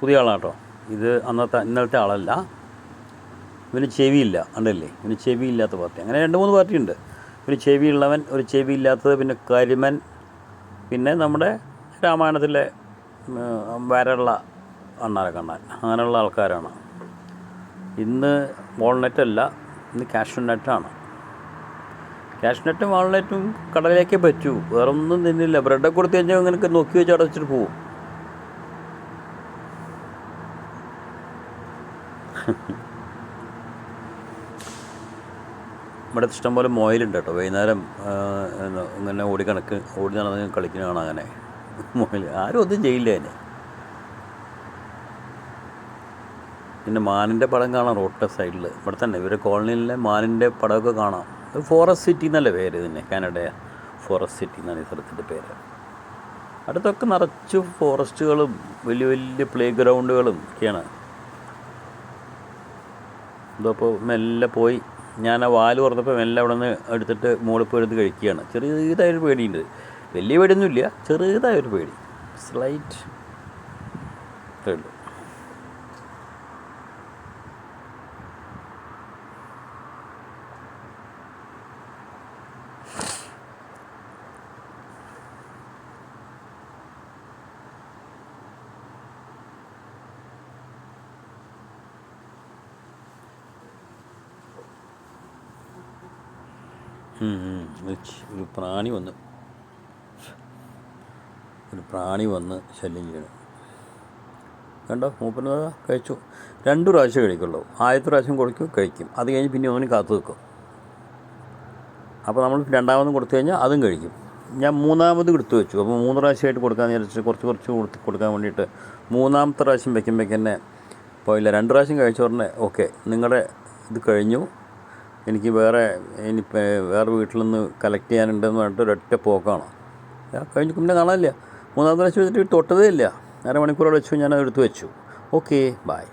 പുതിയ ആളാട്ടോ. ഇത് അന്നത്തെ ഇന്നലത്തെ ആളല്ല. ഇവന് ചെവിയില്ല ഉണ്ടല്ലേ ഇവന് ചെവിയില്ലാത്ത പാർട്ടി. അങ്ങനെ രണ്ട് മൂന്ന് പാർട്ടി ഉണ്ട് ഒരു ചെവിയുള്ളവൻ ഒരു ചെവിയില്ലാത്തത് പിന്നെ കരിമൻ പിന്നെ നമ്മുടെ രാമായണത്തിലെ വരള അണ്ണാരെ കണ്ണാൻ. അങ്ങനെയുള്ള ആൾക്കാരാണ്. ഇന്ന് വാൾനറ്റ് അല്ല ഇന്ന് കാഷ്യൂ നട്ടാണ് കാഷ്യൂ നട്ടും വാൾനറ്റും കടലിലേക്കേ പറ്റൂ. വേറൊന്നും തിന്നില്ല ബ്രെഡൊക്കെ കൊടുത്തു കഴിഞ്ഞാൽ ഇങ്ങനെ നോക്കി വെച്ച് അടച്ചിട്ട് പോവും. ഇവിടെ ഇഷ്ടംപോലെ മൊയിലുണ്ട് കേട്ടോ. വൈകുന്നേരം ഇങ്ങനെ ഓടിക്കണക്ക് കണക്ക് ഓടി നടന്ന് കളിക്കുന്നതാണ് അങ്ങനെ. മൊയിൽ ആരും ഒന്നും ചെയ്യില്ല അതിനെ. പിന്നെ മാനിന്റെ പടം കാണാം റോട്ട സൈഡിൽ ഇവിടെ തന്നെ ഇവർ കോളനിയിലെ മാനിന്റെ പടമൊക്കെ കാണാം. ഫോറസ്റ്റ് സിറ്റി എന്നല്ലേ പേര് ഇതിനെ കാനഡ. ഫോറസ്റ്റ് സിറ്റി എന്നാണ് ഈ സ്ഥലത്തിന്റെ പേര്. അടുത്തൊക്കെ നിറച്ച് ഫോറസ്റ്റുകളും വലിയ വലിയ പ്ലേ ഗ്രൗണ്ടുകളും ഒക്കെയാണ്. ഇതപ്പോൾ മെല്ലെ പോയി. ഞാൻ ആ വാൽ തുറന്നപ്പോൾ മെല്ലെ അവിടെ നിന്ന് എടുത്തിട്ട് മുകളിൽ പോയി എടുത്ത് കഴിക്കുകയാണ്. ചെറിയതായൊരു പേടിയുണ്ട്. വലിയ പേടിയൊന്നുമില്ല ചെറിയതായൊരു പേടി. സ്ലൈറ്റ് ഉള്ളൂ. ഒരു പ്രാണി വന്ന്. ഒരു പ്രാണി വന്ന് ശല്യം ചെയ്യണം. കണ്ടോ? മൂപ്പന് കഴിച്ചു. രണ്ട് പ്രാവശ്യം കഴിക്കുള്ളൂ. ആദ്യത്തെ പ്രാവശ്യം കൊടുക്കും കഴിക്കും. അത് കഴിഞ്ഞ് പിന്നെ ഒന്നിനും കാത്തു നിൽക്കും. അപ്പോൾ നമ്മൾ രണ്ടാമതും കൊടുത്തു കഴിഞ്ഞാൽ അതും കഴിക്കും. ഞാൻ മൂന്നാമത് എടുത്തു വെച്ചു. അപ്പോൾ മൂന്ന് പ്രാവശ്യമായിട്ട് കൊടുക്കാൻ വിചാരിച്ച് കുറച്ച് കുറച്ച് കൊടുത്ത് കൊടുക്കാൻ വേണ്ടിയിട്ട് മൂന്നാമത്തെ പ്രാവശ്യം വെക്കുമ്പോഴേക്ക് തന്നെ പോയില്ല. രണ്ട് പ്രാവശ്യം കഴിച്ച ഉടനെ ഓക്കെ നിങ്ങളുടെ ഇത് കഴിഞ്ഞു. എനിക്ക് വേറെ ഇനി വേറെ വീട്ടിൽ നിന്ന് കളക്ട് ചെയ്യാനുണ്ടെന്ന് പറഞ്ഞിട്ട് ഒരൊറ്റ പോക്കാണ്. കഴിഞ്ഞ് പിന്നെ കാണാനില്ല. മൂന്നാമത്തെ പ്രാവശ്യം വെച്ചിട്ട് തൊട്ടതേ ഇല്ല. അരമണിക്കൂറോടെ വെച്ചു ഞാൻ അത് എടുത്ത് വെച്ചു. Okay bye